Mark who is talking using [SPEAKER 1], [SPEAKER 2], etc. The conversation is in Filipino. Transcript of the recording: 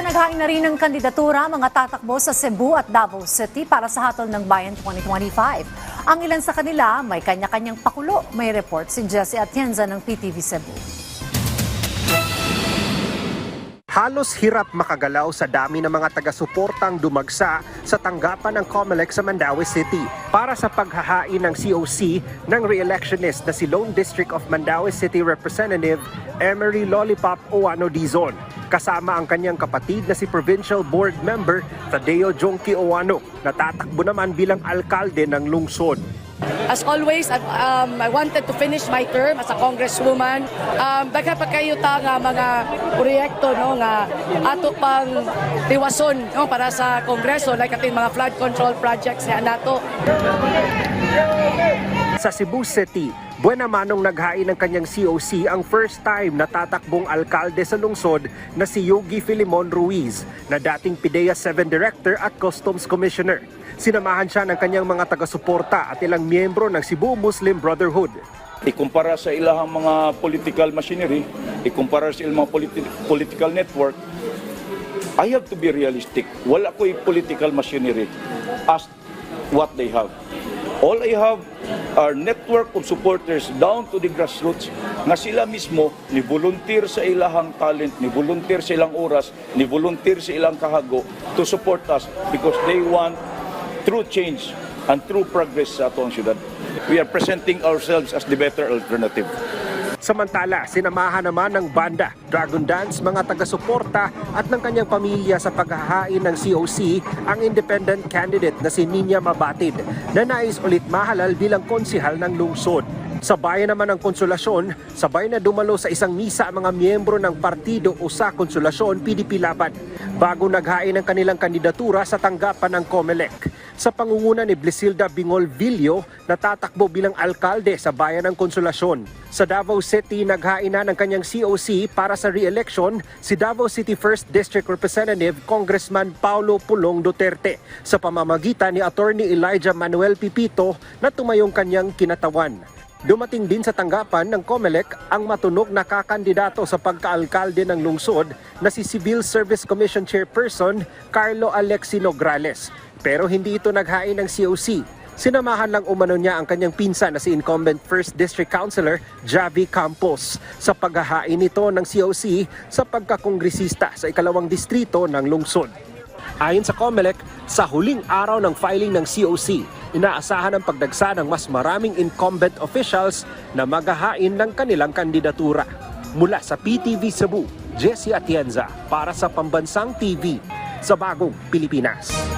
[SPEAKER 1] Naghain na rin ng kandidatura mga tatakbo sa Cebu at Davao City para sa Hatol ng Bayan 2025. Ang ilan sa kanila may kanya-kanyang pakulo. May report si Jesse Atienza ng PTV Cebu.
[SPEAKER 2] Halos hirap makagalaw sa dami ng mga taga-suportang dumagsa sa tanggapan ng COMELEC sa Mandaue City para sa paghahain ng COC ng re-electionist na si Lone District of Mandaue City Representative Emery Lollipop Oano Dizon kasama ang kanyang kapatid na si Provincial Board Member Tadeo Jonki Oano na tatakbo naman bilang alkalde ng lungsod.
[SPEAKER 3] As always, I, um, I wanted to finish my term as a congresswoman. Um, daghan pa kayo ta nga mga proyekto no nga ato pang tiwason no para sa kongreso like ating mga flood control projects nga nato.
[SPEAKER 2] Sa Cebu City, buwan naman nung naghain ng kanyang COC ang first time na tatakbong alkalde sa lungsod na si Yogi Filimon Ruiz na dating PIDEA 7 Director at Customs Commissioner. Sinamahan siya ng kanyang mga taga-suporta at ilang miyembro ng Cebu Muslim Brotherhood.
[SPEAKER 4] ikumpara sa ilahang mga political machinery, ikumpara sa ilang mga politi- political network, I have to be realistic. Wala ko'y political machinery as what they have. All I have are network of supporters down to the grassroots nga sila mismo ni volunteer sa ilahang talent, ni volunteer sa ilang oras, ni volunteer sa ilang kahago to support us because they want true change and true progress sa atong syudad. We are presenting ourselves as the better alternative.
[SPEAKER 2] Samantala, sinamahan naman ng banda, Dragon Dance, mga taga-suporta at ng kanyang pamilya sa paghahain ng COC ang independent candidate na si Ninya Mabatid na nais ulit mahalal bilang konsihal ng lungsod. Sa bayan naman ng Konsolasyon, sabay na dumalo sa isang misa ang mga miyembro ng partido o sa Konsolasyon PDP Laban bago naghain ng kanilang kandidatura sa tanggapan ng COMELEC. Sa pangunguna ni Blisilda Bingol Villo na tatakbo bilang alkalde sa bayan ng Konsolasyon. Sa Davao City, naghain na ng kanyang COC para sa re-election si Davao City 1st District Representative Congressman Paulo Pulong Duterte sa pamamagitan ni Attorney Elijah Manuel Pipito na tumayong kanyang kinatawan. Dumating din sa tanggapan ng COMELEC ang matunog na kakandidato sa pagkaalkalde ng lungsod na si Civil Service Commission Chairperson Carlo Alexi Nograles. Pero hindi ito naghain ng COC. Sinamahan lang umano niya ang kanyang pinsan na si incumbent 1st District Councilor Javi Campos sa paghahain nito ng COC sa pagkakongresista sa ikalawang distrito ng lungsod. Ayon sa COMELEC, sa huling araw ng filing ng COC, inaasahan ang pagdagsa ng mas maraming incumbent officials na maghahain ng kanilang kandidatura. Mula sa PTV Cebu, Jesse Atienza para sa Pambansang TV sa Bagong Pilipinas.